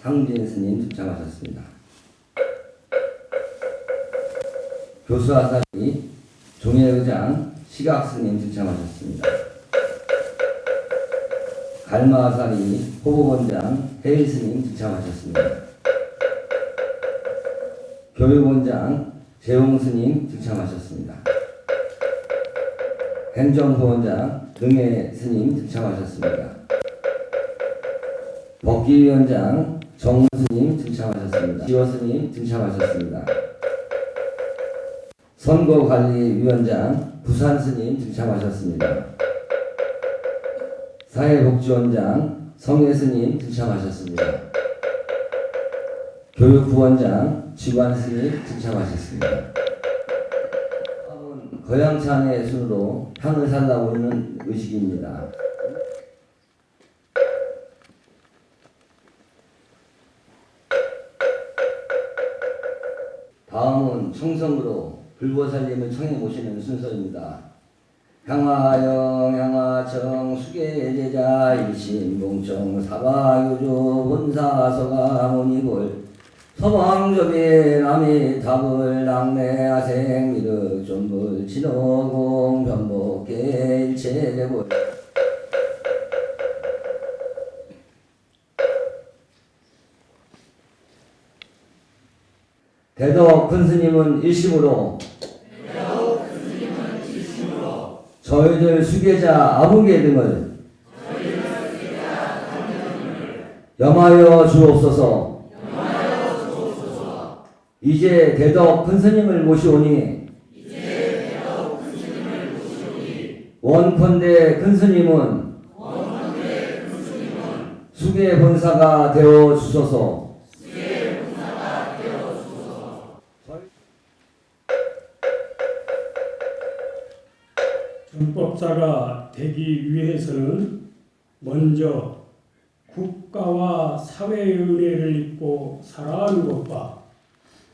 상진 스님 등장하셨습니다. 교수 아사리 종회의장 시각 스님 등장하셨습니다. 갈마 아사리 호보원장 해일 스님 등장하셨습니다. 교육원장 재홍 스님 등장하셨습니다. 행정부원장 능혜 스님 등장하셨습니다. 법기위원장 정 스님 등장하셨습니다. 지호 스님 등장하셨습니다. 선거관리위원장 부산 스님 등장하셨습니다. 사회복지원장 성혜 스님 등장하셨습니다. 교육부원장 지관 스님 등장하셨습니다. 다음은 거양찬의 순으로 향을 살라오는 의식입니다. 청성으로 불보살님을 청해 모시는 순서입니다. 향화영 향화청 수계제자 일신봉청 사바유조 본사서가 모니골 서방접이 남이 답을 낙내하생 미륵 존불 진호공 변복계 일체대골 대덕 큰 스님은 일심으로. 저희들 수계자 아무개 등을 염하여 주옵소서. 이제 대덕 큰 스님을 모시오니 원컨대 큰 스님은 수계 본사가 되어 주소서 준법자가 되기 위해서는 먼저 국가와 사회의 은혜를 입고 살아가는 것과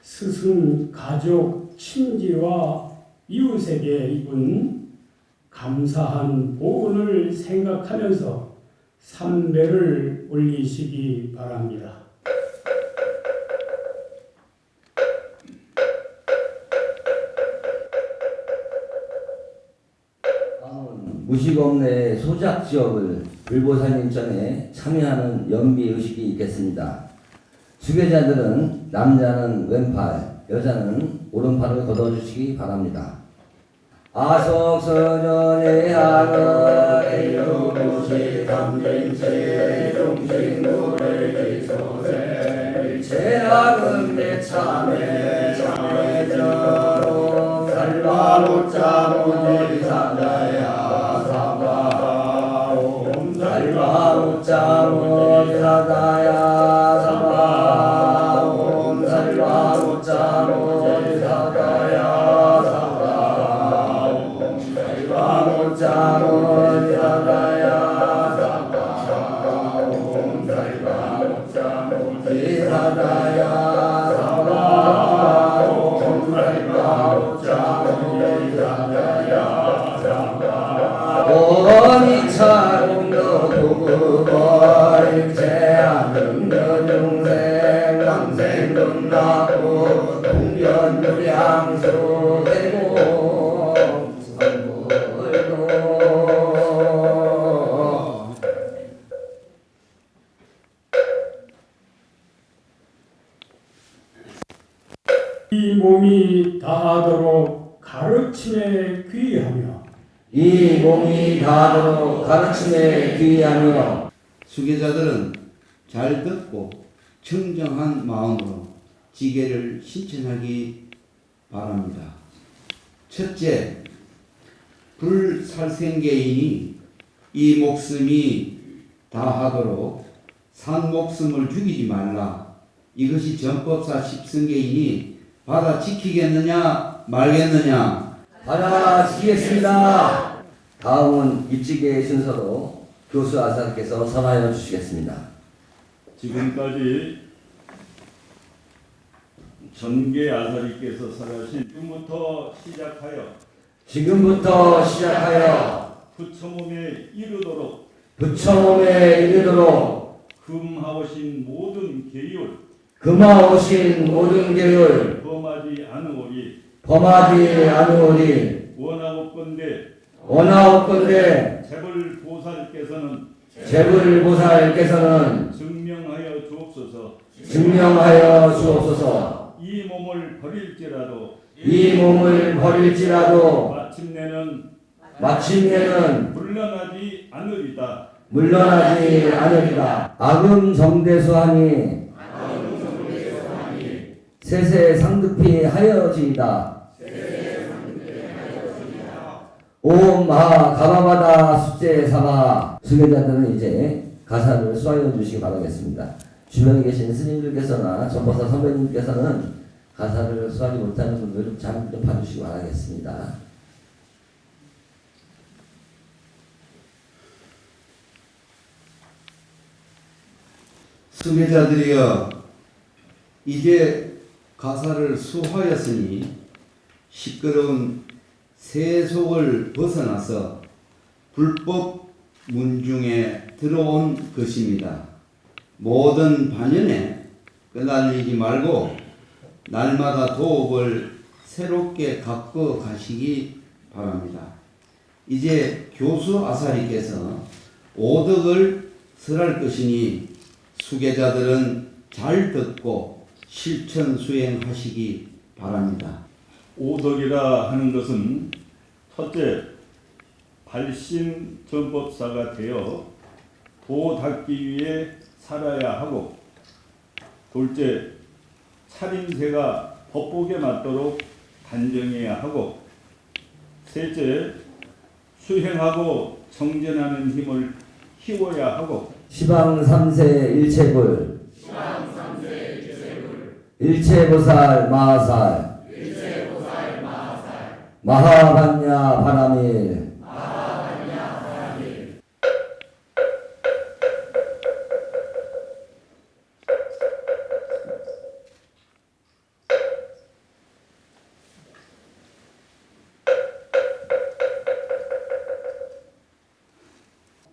스승, 가족, 친지와 이웃에게 입은 감사한 보은을 생각하면서 삼배를 올리시기 바랍니다. 무식업내 소작 지역을 불보살님 전에 참여하는 연비 의식이 있겠습니다. 수계자들은 남자는 왼팔, 여자는 오른팔을 걷어주시기 바랍니다. 아석선연의 하늘의 유무시 담진체 중심구를 기소세 제약은 내 참에 참회저로 살바로자모 살 이 몸이 다하도록 가르침에 귀하며 이 몸이 다하도록 가르침에 귀하며 수계자들은 잘 듣고 청정한 마음으로 지계를 신천하기 바랍니다. 첫째, 불살생계인이 이 목숨이 다하도록 산 목숨을 죽이지 말라. 이것이 전법사 십승계인이 받아 지키겠느냐 말겠느냐 받아 지키겠습니다. 다음은 입지계의 순서로 교수 아사께서 선하여 주시겠습니다. 지금까지 전계 아사리께서 설하신 지금부터 시작하여 지금부터 시작하여 부처몸에 이르도록 부처몸에 이르도록 금하오신 모든 계율 금하 오신 모든 계율 범하지 않으오리. 범하지 않으오리. 원하옵건대 원하옵건대 재벌 보살께서는 재불보살께서는 증명하여 주옵소서. 증명하여 주옵소서. 이 몸을 버릴지라도 이 몸을 버릴지라도 마침내는 마침내는 물러나지 않으리다. 물러나지 않으리라. 아금 정대수하니 세세 상급히 하여지이다. 옴 마하 가바바다 숙제 사바 수계자들은 이제 가사를 수하여 주시기 바라겠습니다. 주변에 계신 스님들께서나 전보사 선배님께서는 가사를 수하지 못하는 분들은 잘 좀 봐주시기 바라겠습니다. 수계자들이여 이제 가사를 수하였으니 시끄러운 세속을 벗어나서 불법 문중에 들어온 것입니다. 모든 반연에 끄달리지 말고 날마다 도업을 새롭게 갖고 가시기 바랍니다. 이제 교수 아사리께서 오덕을 설할 것이니 수계자들은 잘 듣고 실천 수행하시기 바랍니다. 오덕이라 하는 것은 첫째 발신 전법사가 되어 도 닦기 위해 살아야 하고 둘째 차림새가 법복에 맞도록 단정해야 하고 셋째 수행하고 정진하는 힘을 키워야 하고 시방 삼세 일체불 일체보살 마하살. 마하반야 바라밀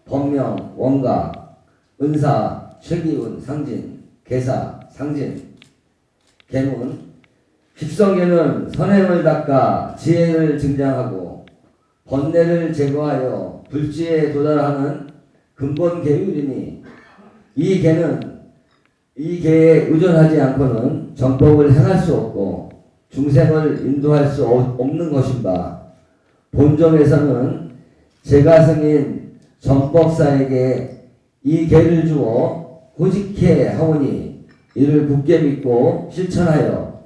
법명, 원각, 은사, 최기운, 상진, 계사, 상진, 계문, 힙성계는 선행을 닦아 지혜를 증장하고 번뇌를 제거하여 불지에 도달하는 근본 계율이니 이 계는 이 계에 의존하지 않고는 정법을 행할 수 없고 중생을 인도할 수 없- 없는 것인가 본정에서는 제가 승인 정법사에게 이 계를 주어 호직해 하오니 이를 굳게 믿고 실천하여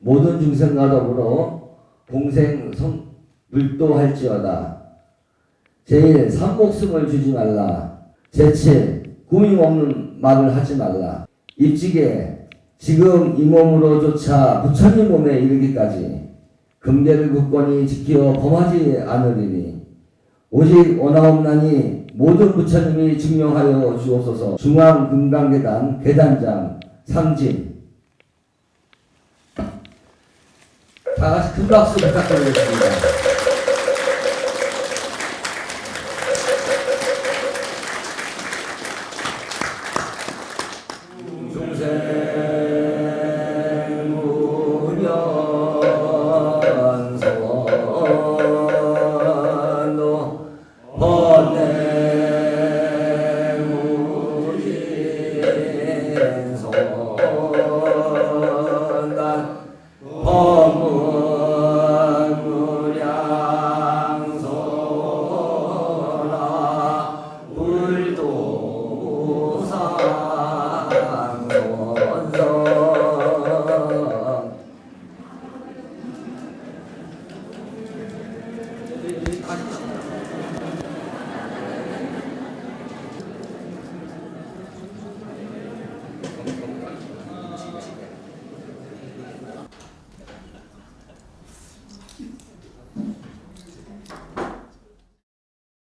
모든 중생과 더불어 공생 성 물도할지어다. 제1 삼목숨을 주지 말라. 제7 꾸밈 없는 말을 하지 말라. 입지게 지금 이 몸으로조차 부처님 몸에 이르기까지 금계를 굳건히 지켜 범하지 않으리니 오직 원하옵나니 모든 부처님이 증명하여 주옵소서 중앙금강계단 계단장 상진 다 같이 큰 박수 부탁드리겠습니다.